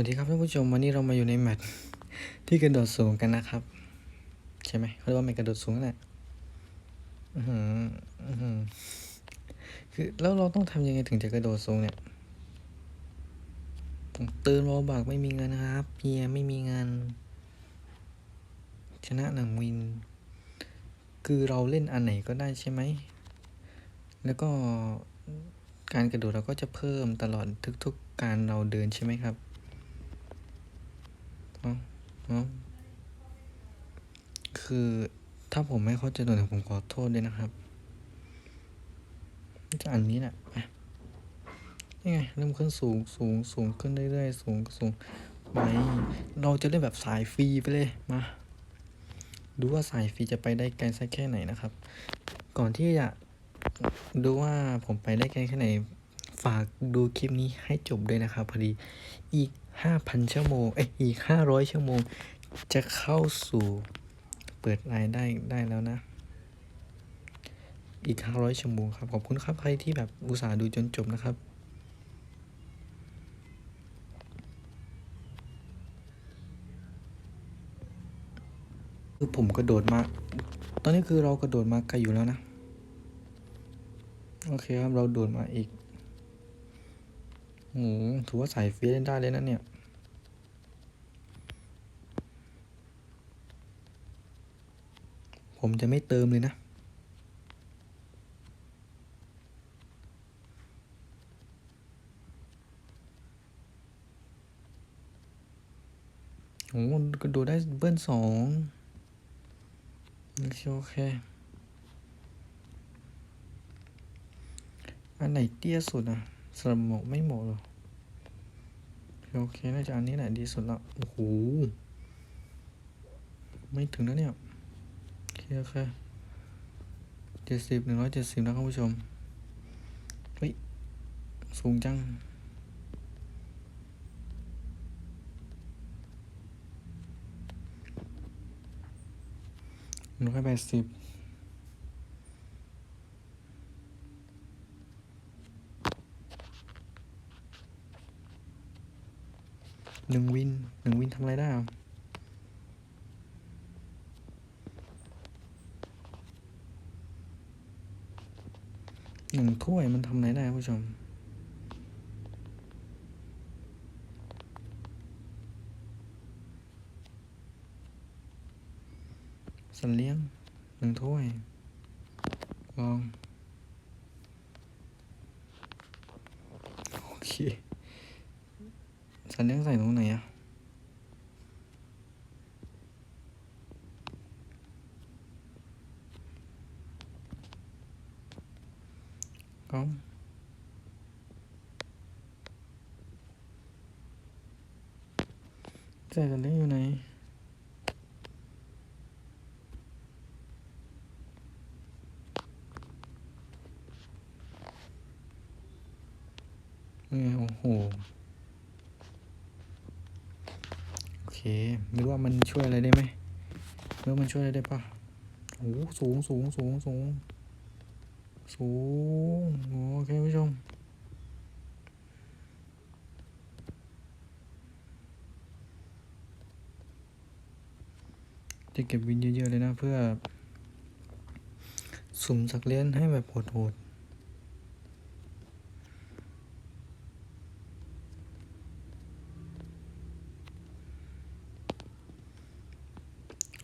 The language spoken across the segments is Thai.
วัสดีครับท่านผู้ชมวันนี้เรามาอยู่ในแมตที่กระโดดสูงกันนะครับ ใช่ไหมเขาเรียกว่าแมตกระโดดสูงนั่นแหละอือหืออือหือคือแล้วเราต้องทำยังไงถึงจะกระโดดสูงเนี่ยเตือนโรบักไม่มีเงินนะครับเพียไม่มีเงินชนะหนังวิน คือเราเล่นอันไหนก็ได้ใช่ไหมแล้วก็การกระโดดเราก็จะเพิ่มตลอดทุกๆการเราเดินใช่ไหมครับ คือถ้าผมไม่เข้าใจตรงไหนผมขอโทษด้วยนะครับจะอันนี้แหละนี่ไงเริ่มขึ้นสูงสูงสูงขึ้นเรื่อยๆสูงสูงไปเราจะเล่นแบบสายฟรีไปเลยมาดูว่าสายฟรีจะไปได้ไกลสักแค่ไหนนะครับ ก่อนที่จะดูว่าผมไปได้ไกลแค่ไหน ฝากดูคลิปนี้ให้จบด้วยนะครับ พอดีอีก 5,000 ชั่วโมงเอ้ยอีก 500 ชั่วโมง จะเข้าสู่เปิดรายได้ได้แล้วนะ อีก 500 ชั่วโมงครับ ขอบคุณครับใครที่แบบอุตส่าห์ดูจนจบนะครับคือผมกระโดดมา ตอนนี้คือเรากระโดดมาไกลอยู่แล้วนะ โอเคครับ เราโดดมาอีก โอ้โหถือว่าใสายฟรีเล่นได้เลยนะเนี่ยผมจะไม่เติมเลยนะ โอ้โหกระโดดได้เบิ้ลสองโอเคโอเค อันไหนเตี้ยสุดอะสำหรับหมกไม่หมาะหรอ โอเค น่าจะอันนี้แหละดีสุดละ โอ้โห ไม่ถึงนะเนี่ยโอเคโอเคเจ็ดสิบหนึ่งร้อยเจ็ดสิบนะคุณผู้ชม เฮ้ย สูงจัง หนึ่งร้อยแปดสิบ หนึ่งวินหนึ่งวินทำอะไรได้อะหนึ่งถ้วยมันทำอะไรได้ผู้ชมสันเลี้ยงหนึ่งถ้วยลอง โอเค สันเลี้ยงใส่ตรงไหนอะก็ใส่สันเลี้ยงอยู่ไหน นี่ไงโอ้โห โอเค ไม่รู้ว่ามันช่วยอะไรได้ไหมไม่รู้มันช่วยอะไรได้ปะโอ้สูงสูงสูงสูงสูงโอเคผู้ชมจะเก็บวินเยอะๆเลยนะเพื่อสุ่มสักเลี้ยนให้แบบโหดๆ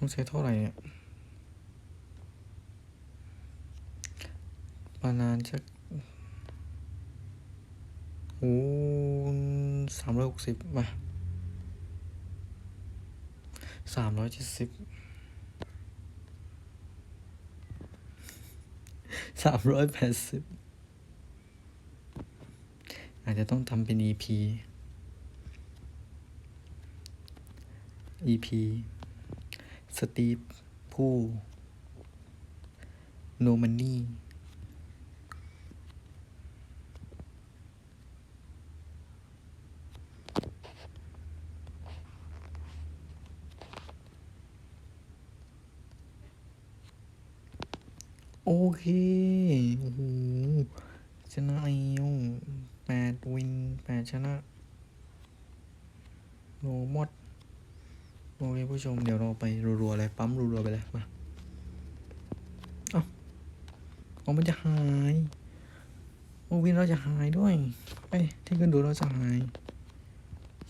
ต้องใช้เท่าไหร่เนี่ยประมาณสักโอ้สามร้อยหกสิบมาสามร้อยเจ็ดสิบสามร้อยแปดสิบอาจจะต้องทำเป็น EP EP ตีฟผู้โนมันนี่โอเคโอ้โหชนะไอวแปดวินแปดชนะ โนมด โอเคผู้ชมเดี๋ยวเราไปรัวๆเลยปั๊มรัวๆไปเลยมาเอ้าเอามันจะหายโอวินเราจะหายด้วยเอ้ยที่ขึ้นดูเราจะหาย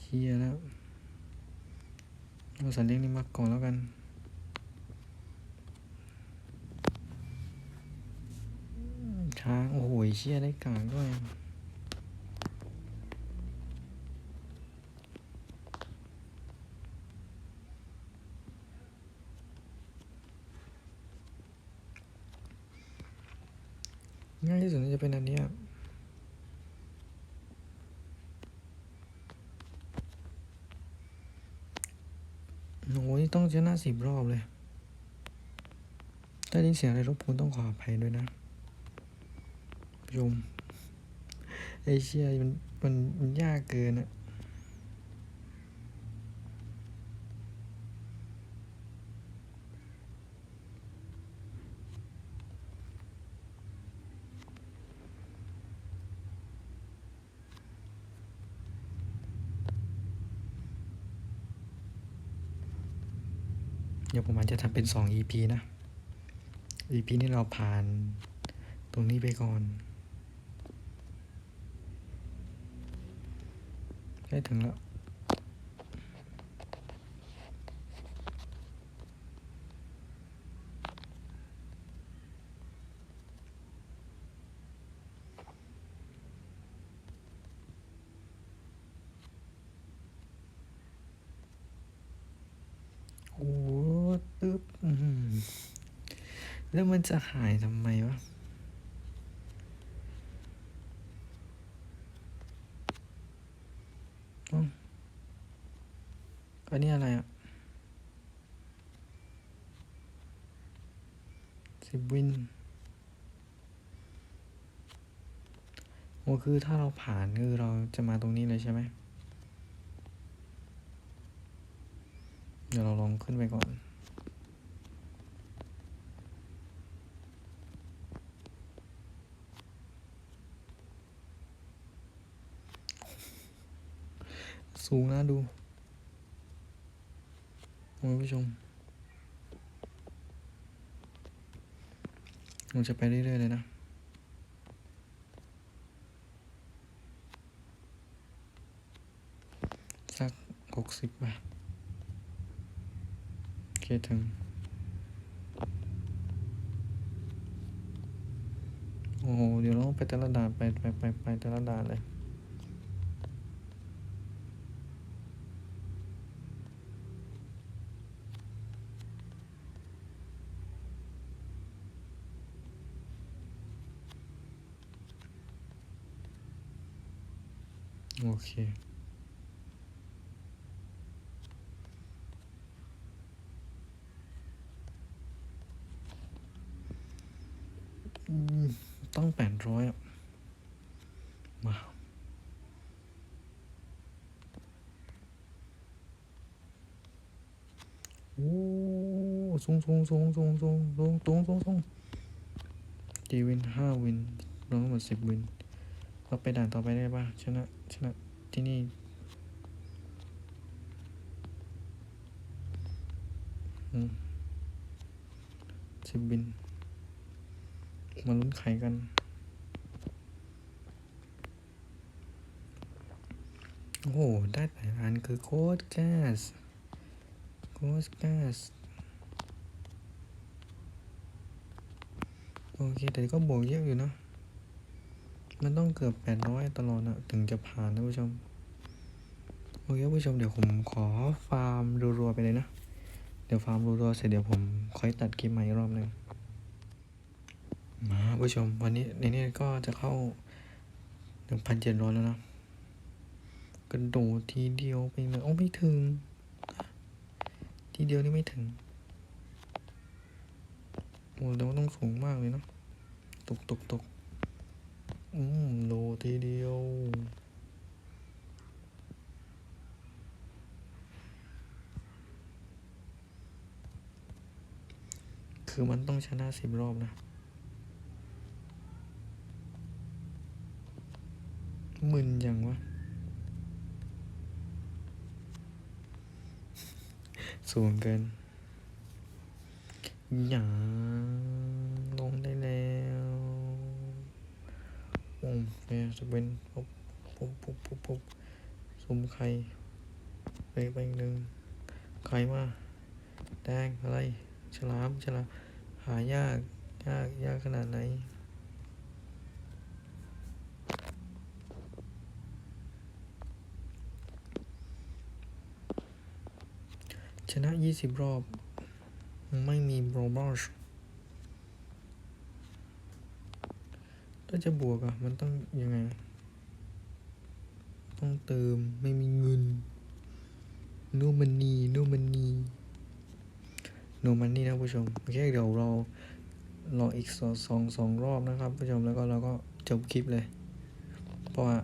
เชียแล้วเอาสัตว์เลี้ยงนี่มาก่อนแล้วกันช้างโอ้โหเชี่ยได้กลางด้วย ง่ายที่สุดจะเป็นอันนี้โอ้ยต้องชนะสิบรอบเลย ถ้าได้นเสียงอะไรรบกวนต้องขออภัยด้วยนะผู้ชมไอเชียมันมันมันยากเกินอะ เดี๋ยวผมอาจจะทำเป็นสอง EP นะ EP นี้เราผ่านตรงนี้ไปก่อนได้ถึงแล้ว โอ้ตึ๊บอื้อหือ แล้วมันจะหายทำไมวะ อันนี้อะไรอะสิบวินโอ้คือถ้าเราผ่านคือเราจะมาตรงนี้เลยใช่ไหม เดี๋ยวเราลองขึ้นไปก่อน สูงนะดูคุณผู้ชมเราจะไปเรื่อยๆเลยนะสักหกสิบบาทโอเคถึงโอ้โห เดี๋ยวเราไปแต่ละด่านไปไปไปไปแต่ละด่านเลย เคอืมต้องแปดร้อยอะ มาโอ้สูงสูงสูงสูงสูงสูงสูงสูงสูงกี่วินห้าวินรวมทั้งหมดสิบวินเราไปด่านต่อไปได้ป่ะ ชนะ ชนะ ที่นี่อืมสิบวิน มาลุ้นไขกัน โอ้โห ได้แต่อันคือโค้ดแก๊ส โค้ดแก๊ส โอเค แต่ก็บวกเยอะอยู่นะ มันต้องเกือบแปดร้อยตลอดนะถึงจะผ่านนะผู้ชม โอเคผู้ชมเดี๋ยวผมขอฟาร์มรัวๆไปเลยนะ เดี๋ยวฟาร์มรัวๆเสร็จเดี๋ยวผมค่อยตัดคลิปใหม่อีกรอบหนึ่งมาผู้ชม วันนี้ในนี้ก็จะเข้าหนึ่งพันเจ็ดร้อยแล้วนะกระโดดทีเดียวไปเลยโอ้ไม่ถึง ทีเดียวนี่ไม่ถึงโอ้แต่ว่าต้องสูงมากเลยเนะตกตกตก อืมโดดทีเดียว คือมันต้องชนะสิบรอบนะ มึนยังวะ สูงเกิน อย่าง จะเป็นปุ๊บปุ๊บปุ๊บปุ๊บปุ๊บสุ่มไข่ไปไปหนึ่งไข่มา แดงอะไร ฉลาม ฉลาม หายาก ยาก ยากขนาดไหนชนะ 20 รอบ ไม่มีโรบอช ถ้าจะบวกอะมันต้องยังไง ต้องเติมไม่มีเงินโนมันนีโนมันนีโนมันนี่นะผู้ชมโอเคเดี๋ยวเรารออีกสองสองสองรอบนะครับผู้ชมแล้วก็เราก็จบคลิปเลย เพราะว่า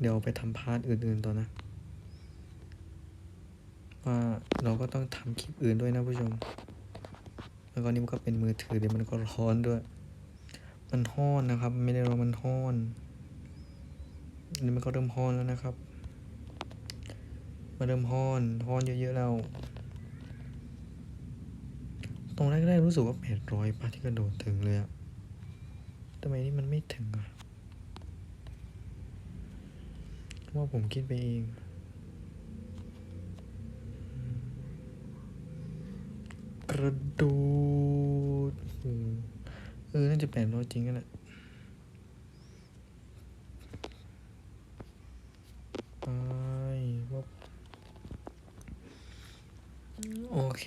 เดี๋ยวไปทำพาร์ทอื่นๆต่อนะว่าเราก็ต้องทำคลิปอื่นด้วยนะผู้ชม แล้วก็นี่มันก็เป็นมือถือเดี๋ยวมันก็ร้อนด้วย มันห้อนนะครับ ไม่ได้รอมันห้อนนี่มันก็เริ่มห้อนแล้วนะครับมาเริ่มห้อนห้อนเยอะๆแล้วตรงแรกๆรู้สึกว่าแปดร้อยป่ะที่กระโดดถึงเลยอะทำไมนี่มันไม่ถึงอะว่าผมคิดไปเองกระโดด ออน่าจะแปดร้อยจริงกันแหละไปวบโอเค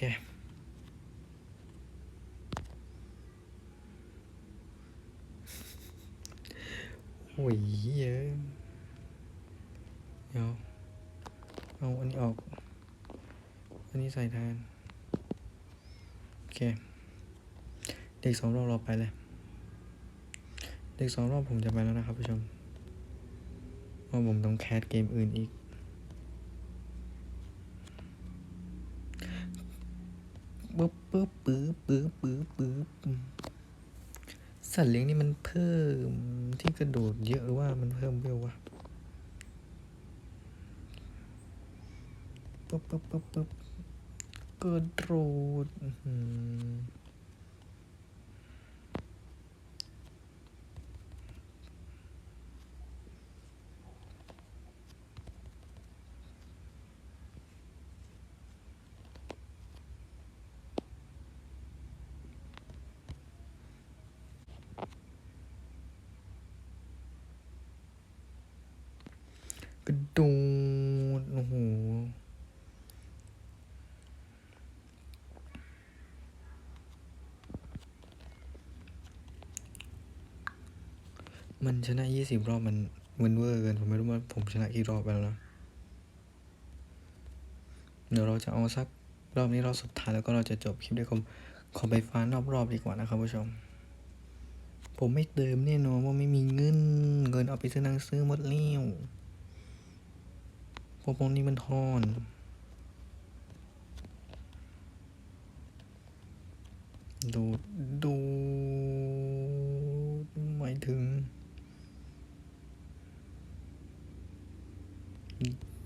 โอ้ยเยอะเดี๋ยวเอาอันนี้ออก อันนี้ใส่แทนโอเค เด็กสองรอบเราไปเลย เด็กสองรอบผมจะไปแล้วนะครับผู้ชมเพราะผมต้องแคสเกมอื่นอีก ปึ๊บปึ๊บปึ๊บปึ๊บปึ๊บปึ๊บสัตว์เลี้ยงนี่มันเพิ่มที่กระโดดเยอะหรือว่ามันเพิ่มเวลวะปึ๊บปึ๊บปึ๊บปึ๊บกระโดดอื้อหือกระโดดโอ้โห มันชนะยี่สิบรอบมันมันเวอร์เกินผมไม่รู้ว่าผมชนะกี่รอบไปแล้วนะเดี๋ยวเราจะเอาสักรอบนี้รอบสุดท้ายแล้วก็เราจะจบคลิปด้วยผมขอไปฟ้านรอบๆดีกว่านะครับผู้ชม ผมไม่เติมแน่นอนว่าไม่มีเงิน เงินเอาไปซื้อนังซื้อหมดแล้วพราะพวกนี้มันทอนดูดูหมายถึง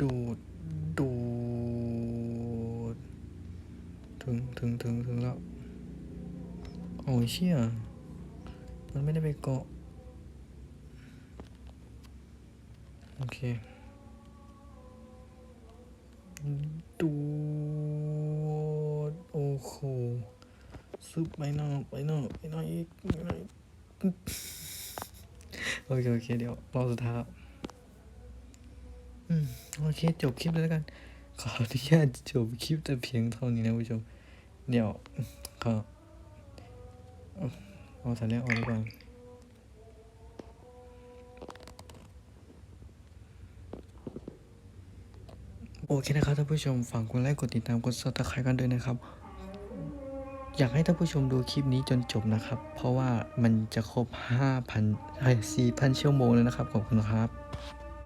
ดูด ดูด ถึง ถึง ถึง ถึงแล้ว โอ้ยเชี่ย มันไม่ได้ไปเกาะ โอเค ดูด โอ้โหซุปไปหน่อยไปหน่อยไปหน่อยอีกไปหน่อยอีกโอเค โอเค เดี๋ยวรอบสุดท้าย โอเค จบคลิปเลยแล้วกัน ขออนุญาตจบคลิปแต่เพียงเท่านี้นะผู้ชม เดี๋ยวขอเอาเอาสายแรกออกดีกว่าโอเคนะครับท่านผู้ชมฝากกดไลค์กดติดตามกดซับสไครต์กันด้วยนะครับ อยากให้ท่านผู้ชมดูคลิปนี้จนจบนะครับ เพราะว่ามันจะครบ 5,000 4,000 ชั่วโมงแล้วนะครับ ขอบคุณครับ